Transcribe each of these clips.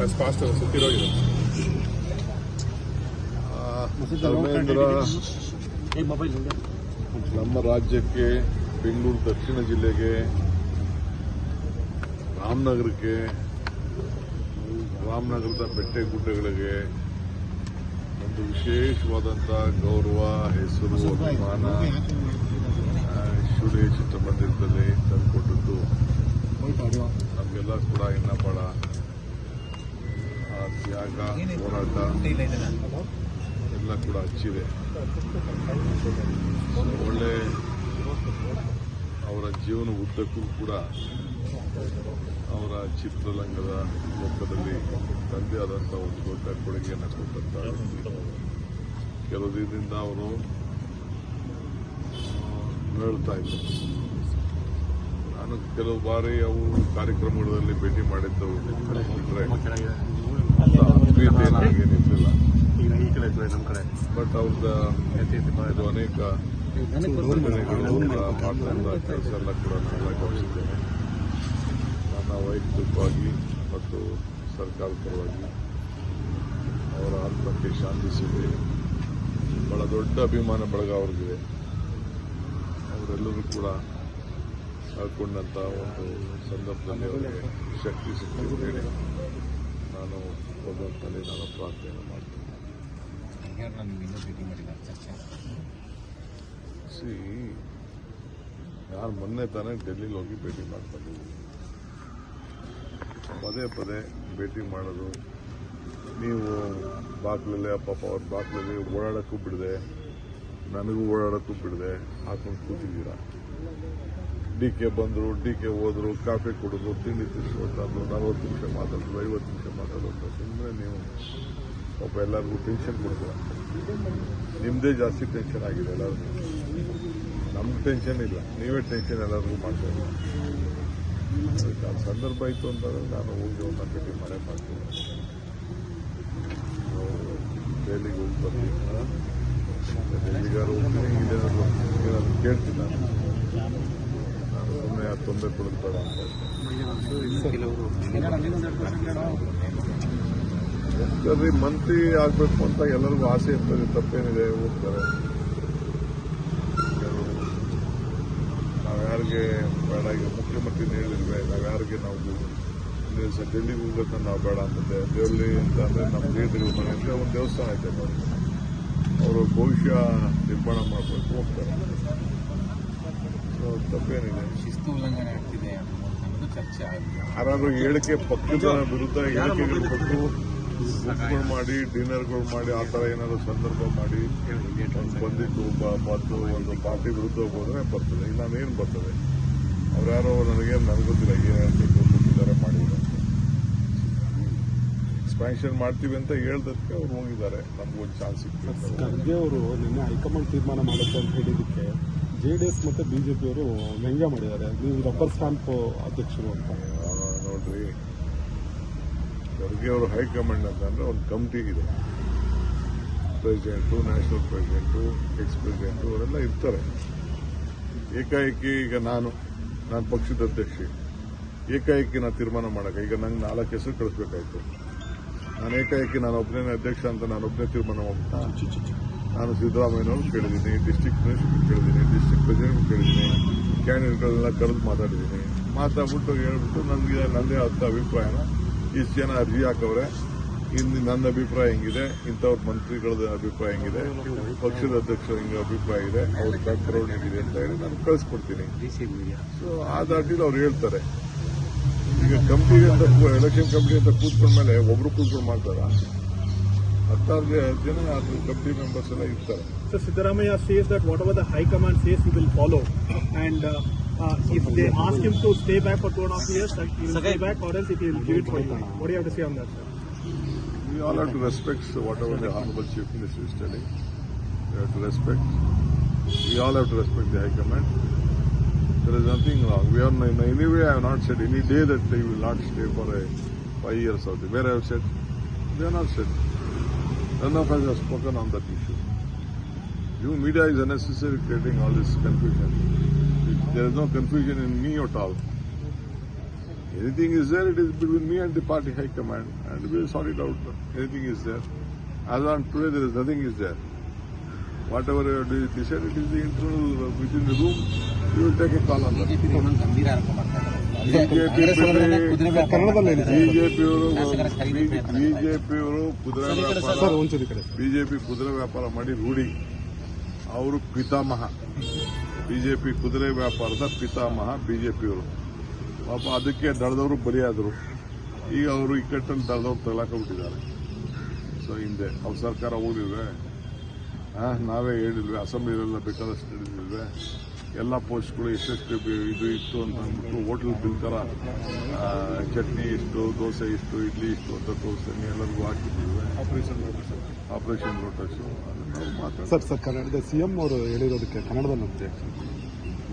as fast as Tirogiro. Dharmendra ನಮ್ಮ ರಾಜ್ಯಕ್ಕೆ ಬೆಂಗಳೂರು ದಕ್ಷಿಣ ಜಿಲ್ಲೆಗೆ, ರಾಮನಗರಕ್ಕೆ, ರಾಮನಗರದ ಬೆಟ್ಟೆ ಗುಡ್ಡಗಳಿಗೆ ಒಂದು ವಿಶೇಷವಾದಂಥ ಗೌರವ, ಹೆಸರು, ಅಭಿಮಾನ ಆ, ಶುಡೆ ಚಿತ್ರಮಂದಿರದಲ್ಲಿ ತಂದುಕೊಟ್ಟದ್ದು ನಮಗೆಲ್ಲ ಕೂಡ ಇನ್ನ ಬಹಳ ಆ ತ್ಯಾಗ ಹೋರಾಟ ಎಲ್ಲ ಕೂಡ ಹಚ್ಚಿದೆ. ಒಳ್ಳೆ ಅವರ ಜೀವನ ಉದ್ದಕ್ಕೂ ಕೂಡ ಅವರ ಚಿತ್ರರಂಗದ ಲೋಕದಲ್ಲಿ ತಂದೆ ಆದಂಥ ಒಂದು ದೊಡ್ಡ ಕೊಡುಗೆಯನ್ನು ಕೊಟ್ಟಂತ. ಕೆಲವು ದಿನದಿಂದ ಅವರು ಹೇಳ್ತಾ ಇದ್ದರು. ನಾನು ಕೆಲವು ಬಾರಿ ಅವರು ಕಾರ್ಯಕ್ರಮಗಳಲ್ಲಿ ಭೇಟಿ ಮಾಡಿದ್ದವು. ನನಗೇನಿರಲಿಲ್ಲ ಈಗ ಈ ಕಡೆ ನಮ್ಮ ಕಡೆ ಬಟ್ ಅವ್ರದ ಇದು ಅನೇಕ ಮಾಡ್ತಾ ಕೆಲಸ ಎಲ್ಲ ಕೂಡ ನಾನೆಲ್ಲ ಗಮನಿಸಿದ್ದೇನೆ ನನ್ನ ವೈಯಕ್ತಿಕವಾಗಿ ಮತ್ತು ಸರ್ಕಾರದ ಪರವಾಗಿ ಅವರ ಆತ್ಮಕ್ಕೆ ಶಾಂತಿ ಸಿಗಲಿ ಬಹಳ ದೊಡ್ಡ ಅಭಿಮಾನ ಬಳಗ ಅವ್ರಿಗಿದೆ ಅವರೆಲ್ಲರೂ ಕೂಡ ಕಳ್ಕೊಂಡಂಥ ಒಂದು ಸಂದರ್ಭದಲ್ಲಿ ಅವರಿಗೆ ಶಕ್ತಿ ಸಿಗ್ತದೆ ನಾನು ಭಗವಂತನಲ್ಲಿ ನಾನು ಪ್ರಾರ್ಥನೆ ಮಾಡ್ತೀನಿ ಯಾರು ಮೊನ್ನೆ ತಾನೇ ಡೆಲ್ಲಿಲಿ ಹೋಗಿ ಭೇಟಿ ಮಾಡ್ತಾರೆ. ಪದೇ ಪದೇ ಭೇಟಿ ಮಾಡೋದು. ನೀವು ಬಾಕ್ಲಲ್ಲಿ ಪಾಪ ಅವ್ರ ಬಾಕ್ಲಲ್ಲಿ ಓಡಾಡೋಕ್ಕೂ ಬಿಡದೆ, ನನಗೂ ಓಡಾಡೋಕ್ಕೂ ಬಿಡದೆ, ಹಾಕೊಂಡು ಕೂತಿದ್ದೀರಾ? ಡಿ ಕೆ ಬಂದರು, ಡಿ ಕೆ ಹೋದ್ರು, ಕಾಫಿ ಕುಡಿದ್ರು, ತಿಂಡಿ ತಿನ್ಸ್ಕೊಟ್ಟಾದ್ರು ನಲ್ವತ್ತು ನಿಮಿಷ ಮಾತಾಡೋದು ಐವತ್ತು ನಿಮಿಷ ಮಾತಾಡೋದು ಸುಮ್ಮನೆ ನೀವು ಪಾಪ ಎಲ್ಲರಿಗೂ ಟೆನ್ಷನ್ ಕೊಡ್ತೀರ? ನಿಮ್ಮದೇ ಜಾಸ್ತಿ ಟೆನ್ಷನ್ ಆಗಿದೆ ಎಲ್ಲರಿಗೂ. ನಮ್ಗೆ ಟೆನ್ಷನ್ ಇಲ್ಲ. ನೀವೇ ಟೆನ್ಷನ್ ಎಲ್ಲರಿಗೂ ಮಾಡ್ತಾ ಇದ್ದೀರಿ ಅದಕ್ಕೆ ಆ ಸಂದರ್ಭ ಇತ್ತು ಅಂತಂದ್ರೆ ನಾನು ಹೋಗಿ ಒಂದು ಭೇಟಿ ಮಾಡೇ ಮಾಡ್ತೀನಿ. ಡೈಲಿಗೆ ಹೋಗಿ ಬರ್ತೀನಿ ಹೋಗ್ತೀನಿ ಇಲ್ಲೇನಾದ್ರು ಕೇಳ್ತೀನಿ ನಾನು ನಾನು ಸುಮ್ಮನೆ ಆ ತೊಂದರೆ ಕೊಡಬೇಡ ಬೇಡ ಅಂತ ಹೋಗ್ತಾರೆ ಮಂತ್ರಿ ಆಗ್ಬೇಕು ಅಂತ ಎಲ್ಲರಿಗೂ ಆಸೆ ಇರ್ತದೆ, ತಪ್ಪೇನಿದೆ, ಹೋಗ್ತಾರೆ. ನಾವು ಯಾರಿಗೆ ಬೇಡ, ಈಗ ಮುಖ್ಯಮಂತ್ರಿನ ಹೇಳಿಲ್ವೇ ನಾವು ಯಾರಿಗೆ ನಾವು ದಿವಸ ಡೆಲ್ಲಿಗೆ ಹೋಗ್ಬೇಕಂತ ನಾವು ಬೇಡ ಅಂತಂದೆ ದೇವಲ್ಲಿ ಅಂತ ಅಂದ್ರೆ ನಮ್ಮ ಲೀಡರ್ಗಳು ಒಂದು ದೇವಸ್ಥಾನ ಐತೆ ಅವರು ಭವಿಷ್ಯ ನಿರ್ಮಾಣ ಮಾಡಬೇಕು, ಹೋಗ್ತಾರೆ. ತಪ್ಪೇನಿದೆ ಶಿಸ್ತು ಉಲ್ಲಂಘನೆ ಆಗ್ತಿದೆ ಅನ್ನೋದು ಚರ್ಚೆ ಆಗಿದೆ. ಯಾರಾದ್ರೂ ಹೇಳಿಕೆ ಪಕ್ಕದ ವಿರುದ್ಧ ಹೇಳಿಕೆಗಳು ಕೊಟ್ಟು ಬುಕ್ಗಳು ಮಾಡಿ ಡಿನ್ನರ್ಗಳು ಮಾಡಿ ಆ ಥರ ಏನಾದರೂ ಸಂದರ್ಭ ಮಾಡಿ ಒಂದು ಬಂದಿದ್ದು ಮತ್ತು ಬಂದು ಒಂದು ಪಾರ್ಟಿ ವಿರುದ್ಧ ಹೋದ್ರೆ ಬರ್ತದೆ. ಇಲ್ಲ ಏನು ಬರ್ತದೆ? ಅವ್ರು ಯಾರೋ ನನಗೆ ನನಗೆ ಗೊತ್ತಿಲ್ಲ ಏನಂತ ಕೊಟ್ಟಿದ್ದಾರೆ ಮಾಡಿದ್ದಾರೆ ಎಕ್ಸ್ಪ್ಯಾನ್ಷನ್ ಮಾಡ್ತೀವಿ ಅಂತ ಹೇಳ್ದಕ್ಕೆ ಅವ್ರು ಹೋಗಿದ್ದಾರೆ. ನಮ್ಗೊಂದು ಚಾನ್ಸ್ ಸಿಕ್ತಾರೆ ಖರ್ಗೆ ಅವರು ನಿನ್ನೆ ಹೈಕಮಾಂಡ್ ತೀರ್ಮಾನ ಮಾಡುತ್ತೆ ಅಂತ ಹೇಳಿದಕ್ಕೆ ಜೆ ಡಿ ಎಸ್ ಮತ್ತೆ ಪಿಯವರು ವ್ಯಂಗ್ಯ ಮಾಡಿದ್ದಾರೆ. ನೀವು ರಬ್ಬರ್ ಸ್ಟಾಂಪ್ ಅಧ್ಯಕ್ಷರು ಅಂತ. ನೋಡ್ರಿ. ಖರ್ಗೆ ಅವರು ಹೈಕಮಾಂಡ್ ಅಂತಂದ್ರೆ ಒಂದು ಕಮಿಟಿ ಇದೆ. President national president ex president ಅವರೆಲ್ಲ ಇರ್ತಾರೆ. ಏಕಾಏಕಿ ಈಗ ನಾನು ನಾನು ಪಕ್ಷದ ಅಧ್ಯಕ್ಷ. ಏಕಾಏಕಿ ನಾನು ತೀರ್ಮಾನ ಮಾಡಕ ಈಗ ನಂಗೆ ನಾಲ್ಕು ಹೆಸರು ಕಳಿಸ್ಬೇಕಾಯ್ತು. ನಾನು ಏಕಾಏಕಿ ನಾನು ಒಬ್ಬನೇ ಅಧ್ಯಕ್ಷ ಅಂತ ನಾನು ಒಬ್ಬನೇ ತೀರ್ಮಾನ ಮಾಡ್ತಾ ನಾನು ಸಿದ್ದರಾಮಯ್ಯನವರು ಕೇಳಿದ್ದೀನಿ ಡಿಸ್ಟಿಕ್ ಮಿನಿಸ್ಟರ್ ಕೇಳಿದ್ದೀನಿ ಡಿಸ್ಟಿಕ್ ಪ್ರೆಸಿಡೆಂಟ್ ಕೇಳಿದ್ದೀನಿ ಕ್ಯಾಂಡಿಡೇಟ್ಗಳನ್ನೆಲ್ಲ ಕರೆದು ಮಾತಾಡಿದ್ದೀನಿ. ಮಾತಾಡ್ಬಿಟ್ಟು ಹೇಳ್ಬಿಟ್ಟು ನನಗೆ ನನ್ನದೇ ಆದ ಅಭಿಪ್ರಾಯನ ಇಷ್ಟು ಜನ ಅರ್ಜಿ ಹಾಕವ್ರೆ. ಇಲ್ಲಿ ನನ್ನ ಅಭಿಪ್ರಾಯ ಹೆಂಗಿದೆ, ಇಂಥವ್ರ ಮಂತ್ರಿಗಳದ ಅಭಿಪ್ರಾಯ ಹೆಂಗಿದೆ, ಪಕ್ಷದ ಅಧ್ಯಕ್ಷರ ಹಿಂಗೆ ಅಭಿಪ್ರಾಯ ಇದೆ, ಅವ್ರ ಬ್ಯಾಕ್ಗ್ರೌಂಡ್ ಹೇಗಿದೆ ಅಂತ ಹೇಳಿ ನಾನು ಕಳಿಸ್ಕೊಡ್ತೀನಿ. ಸೊ ಆ ದಾಟಿಲಿ ಅವ್ರು ಹೇಳ್ತಾರೆ. ಈಗ ಕಮಿಟಿ ಅಂತ ಎಲೆಕ್ಷನ್ ಕಂಪ್ನಿ ಅಂತ ಕೂತ್ಕೊಂಡ್ಮೇಲೆ ಒಬ್ರು ಕೂತ್ಕೊಂಡು ಮಾಡ್ತಾರ? ಹತ್ತಾರು ಜನ ಅದ್ರ ಕಂಪ್ನಿ ಮೆಂಬರ್ಸ್ ಎಲ್ಲ ಇರ್ತಾರೆ So Siddaramaiah says that whatever the High Command says, he will follow. And uh, uh, if they ask him to stay back for two and a half years, like, he will stay back or else he will give it for you. What do you have to say on that, sir? We all have to respect whatever the Honorable Chief Minister is telling. We have to respect. We all have to respect the High Command. There is nothing wrong. We are in any way I have not said any day that they will not stay for a five years or where I have said they have not said. None of us have spoken on that issue. You media is unnecessary creating all this confusion. There is no confusion in me at all. Anything is there, it is between me and the party high command, and we will sort it out. Anything is there. As on today, there is nothing is there. Whatever you have decided, it is the internal uh, within the room. You will take a call on that. BJP ಕುದುರೆ ವ್ಯಾಪಾರ. ಬಿಜೆಪಿಯವರು ಕುದುರೆ BJP ಕುದುರೆ ಮಾಡಿ ರೂಢಿ. ಅವರು ಪಿತಾಮಹ. BJP ಕುದುರೆ ವ್ಯಾಪಾರದ ಪಿತಾಮಹ ಬಿಜೆಪಿಯವರು. ಪಾಪ ಅದಕ್ಕೆ ದಳದವರು ಬಲಿಯಾದರು. ಈಗ ಅವರು ಇಕ್ಕಟ್ಟನ್ನು ದಳದವ್ರು ಬಿಟ್ಟಿದ್ದಾರೆ ಸೊ ಹಿಂದೆ ಅವ್ರ ಸರ್ಕಾರ ಹೋಗಿಲ್ವೇ? ಆ, ನಾವೇ ಹೇಳಿಲ್ವೇ? ಅಸೆಂಬ್ಲಿಲೆಲ್ಲ ಬೇಕಾದಷ್ಟು ಹೇಳಿಲ್ವೇ ಎಲ್ಲ ಪೋಸ್ಟ್ಗಳು ಎಷ್ಟೆಷ್ಟು ಬಿ- ಇದು ಇತ್ತು ಅಂತ ಅಂದ್ಬಿಟ್ಟು ಹೋಟೆಲ್ ಬಿಲ್ ಥರ ಚಟ್ನಿ ಇಷ್ಟು ದೋಸೆ ಇಷ್ಟು ಇಡ್ಲಿ ಇಷ್ಟು ಅಂತ ತೋರಿಸ್ತೀನಿ ಎಲ್ಲರಿಗೂ ಹಾಕಿದ್ದೀವಿ. ಆಪರೇಷನ್ ಆಪರೇಷನ್ ರೋಟಕ್ಸು ಅದನ್ನು ನಾವು ಮಾತಾಡ್ತೀವಿ ಸರ್ ಸರ್ ಕನ್ನಡದ ಸಿಎಂ ಅವರು ಹೇಳಿರೋದಕ್ಕೆ ಕನ್ನಡದಲ್ಲಿ ಅಂತ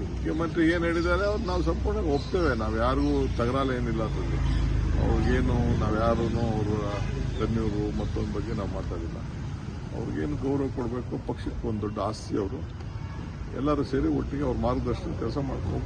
ಮುಖ್ಯಮಂತ್ರಿ ಏನು ಹೇಳಿದ್ದಾರೆ ಅವ್ರು ನಾವು ಸಂಪೂರ್ಣ ಒಪ್ತೇವೆ. ನಾವು ಯಾರಿಗೂ ತಗರಾಲ ಏನಿಲ್ಲ ಅದರಲ್ಲಿ. ಅವ್ರಿಗೇನು ನಾವು ಯಾರೂ ಅವರ ಕನ್ಯೂರು ಮತ್ತೊಂದು ಬಗ್ಗೆ ನಾವು ಮಾತಾಡಿಲ್ಲ. ಅವ್ರಿಗೇನು ಗೌರವ ಕೊಡಬೇಕು ಪಕ್ಷಕ್ಕೆ ಒಂದು ದೊಡ್ಡ ಆಸ್ತಿ ಅವರು. ಎಲ್ಲರೂ ಸೇರಿ ಒಟ್ಟಿಗೆ ಅವ್ರ ಮಾರ್ಗದರ್ಶನ ಕೆಲಸ ಮಾಡ್ಕೊಂಡು